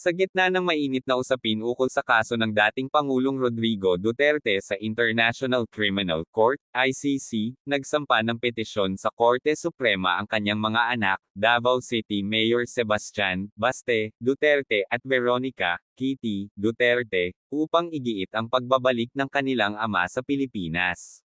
Sa gitna ng mainit na usapin ukol sa kaso ng dating Pangulong Rodrigo Duterte sa International Criminal Court, ICC, nagsampa ng petisyon sa Korte Suprema ang kanyang mga anak, Davao City Mayor Sebastian Baste Duterte at Veronica Kitty Duterte, upang igiit ang pagbabalik ng kanilang ama sa Pilipinas.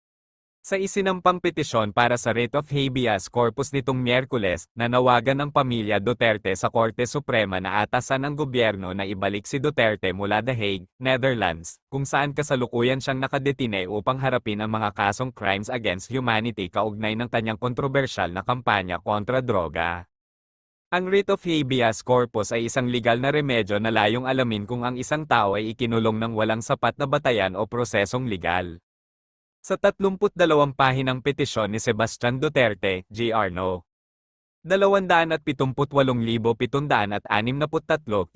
Sa isinampang petisyon para sa writ of habeas corpus nitong Miyerkules, nanawagan ng pamilya Duterte sa Korte Suprema na atasan ng gobyerno na ibalik si Duterte mula The Hague, Netherlands, kung saan kasalukuyan siyang nakadetine upang harapin ang mga kasong crimes against humanity kaugnay ng kanyang kontrobersyal na kampanya kontra droga. Ang writ of habeas corpus ay isang legal na remedyo na layong alamin kung ang isang tao ay ikinulong ng walang sapat na batayan o prosesong legal. Sa 32 pahinang petisyon ni Sebastian Duterte, Jr. No. 278,763,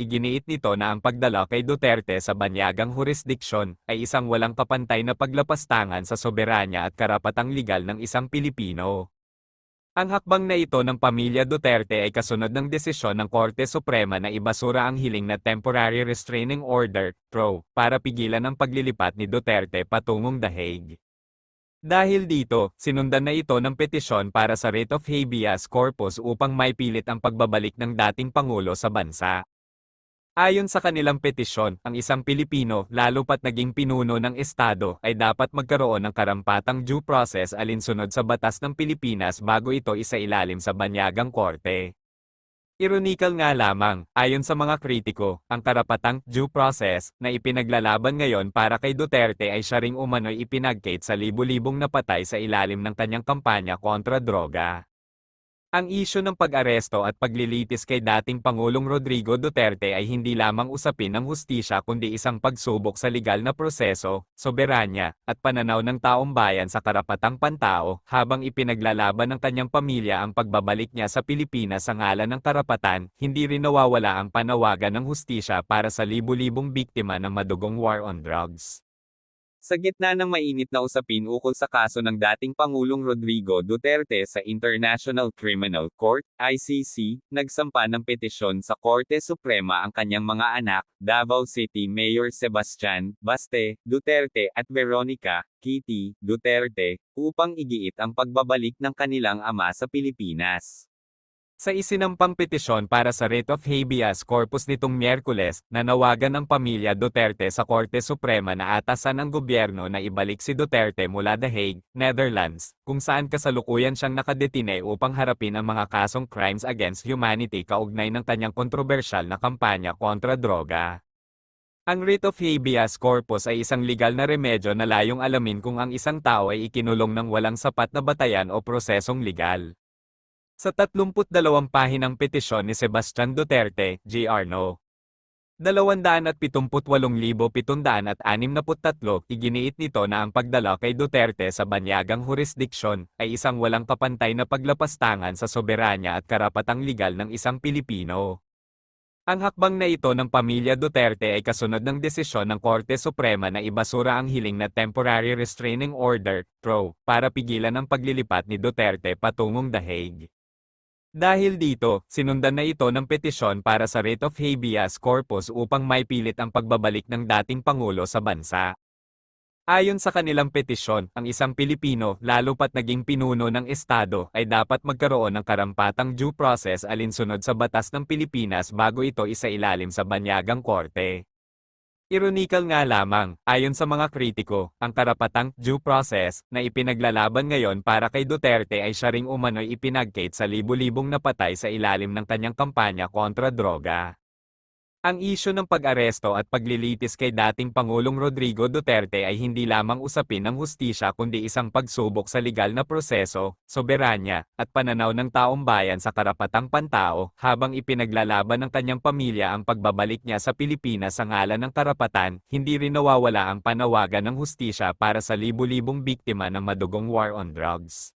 iginiit nito na ang pagdala kay Duterte sa banyagang jurisdiksyon ay isang walang kapantay na paglapastangan sa soberanya at karapatang legal ng isang Pilipino. Ang hakbang na ito ng pamilya Duterte ay kasunod ng desisyon ng Korte Suprema na ibasura ang hiling na Temporary Restraining Order, TRO, para pigilan ang paglilipat ni Duterte patungong The Hague. Dahil dito, sinundan na ito ng petisyon para sa writ of habeas corpus upang maipilit ang pagbabalik ng dating Pangulo sa bansa. Ayon sa kanilang petisyon, ang isang Pilipino, lalo pat naging pinuno ng Estado, ay dapat magkaroon ng karampatang due process alinsunod sa batas ng Pilipinas bago ito isailalim sa banyagang korte. Ironikal nga lamang, ayon sa mga kritiko, ang karapatang due process na ipinaglalaban ngayon para kay Duterte ay siya ring umano'y ipinagkate sa libu-libong napatay sa ilalim ng kanyang kampanya kontra droga. Ang isyo ng pag-aresto at paglilitis kay dating Pangulong Rodrigo Duterte ay hindi lamang usapin ng hustisya kundi isang pagsubok sa legal na proseso, soberanya, at pananaw ng taong bayan sa karapatang pantao, habang ipinaglalaban ng kanyang pamilya ang pagbabalik niya sa Pilipinas sa ngalan ng karapatan, hindi rin nawawala ang panawagan ng hustisya para sa libu-libong biktima ng madugong war on drugs. Sa gitna ng mainit na usapin ukol sa kaso ng dating Pangulong Rodrigo Duterte sa International Criminal Court, ICC, nagsampa ng petisyon sa Korte Suprema ang kanyang mga anak, Davao City Mayor Sebastian Baste Duterte at Veronica Kitty Duterte, upang igiit ang pagbabalik ng kanilang ama sa Pilipinas. Sa isinampang petisyon para sa writ of habeas corpus nitong Miyerkules, nanawagan ng pamilya Duterte sa Korte Suprema na atasan ng gobyerno na ibalik si Duterte mula The Hague, Netherlands, kung saan kasalukuyan siyang nakadetine upang harapin ang mga kasong crimes against humanity kaugnay ng kanyang kontrobersyal na kampanya kontra droga. Ang writ of habeas corpus ay isang legal na remedyo na layong alamin kung ang isang tao ay ikinulong ng walang sapat na batayan o prosesong legal. Sa 32 pahinang petisyon ni Sebastian Duterte, Jr. No. 278,763, iginiit nito na ang pagdala kay Duterte sa banyagang jurisdiksyon ay isang walang kapantay na paglapastangan sa soberanya at karapatang legal ng isang Pilipino. Ang hakbang na ito ng pamilya Duterte ay kasunod ng desisyon ng Korte Suprema na ibasura ang hiling na Temporary Restraining Order, TRO, para pigilan ang paglilipat ni Duterte patungong The Hague. Dahil dito, sinundan na ito ng petisyon para sa writ of habeas corpus upang maipilit ang pagbabalik ng dating Pangulo sa bansa. Ayon sa kanilang petisyon, ang isang Pilipino, lalo pat naging pinuno ng Estado, ay dapat magkaroon ng karampatang due process alinsunod sa batas ng Pilipinas bago ito isailalim sa banyagang korte. Ironikal nga lamang, ayon sa mga kritiko, ang karapatang due process na ipinaglalaban ngayon para kay Duterte ay siya ring umano'y ipinagkate sa libu-libong napatay sa ilalim ng kanyang kampanya kontra droga. Ang isyo ng pag-aresto at paglilitis kay dating Pangulong Rodrigo Duterte ay hindi lamang usapin ng hustisya kundi isang pagsubok sa legal na proseso, soberanya, at pananaw ng taong bayan sa karapatang pantao, habang ipinaglalaban ng kanyang pamilya ang pagbabalik niya sa Pilipinas sa ngalan ng karapatan, hindi rin nawawala ang panawagan ng hustisya para sa libu-libong biktima ng madugong war on drugs.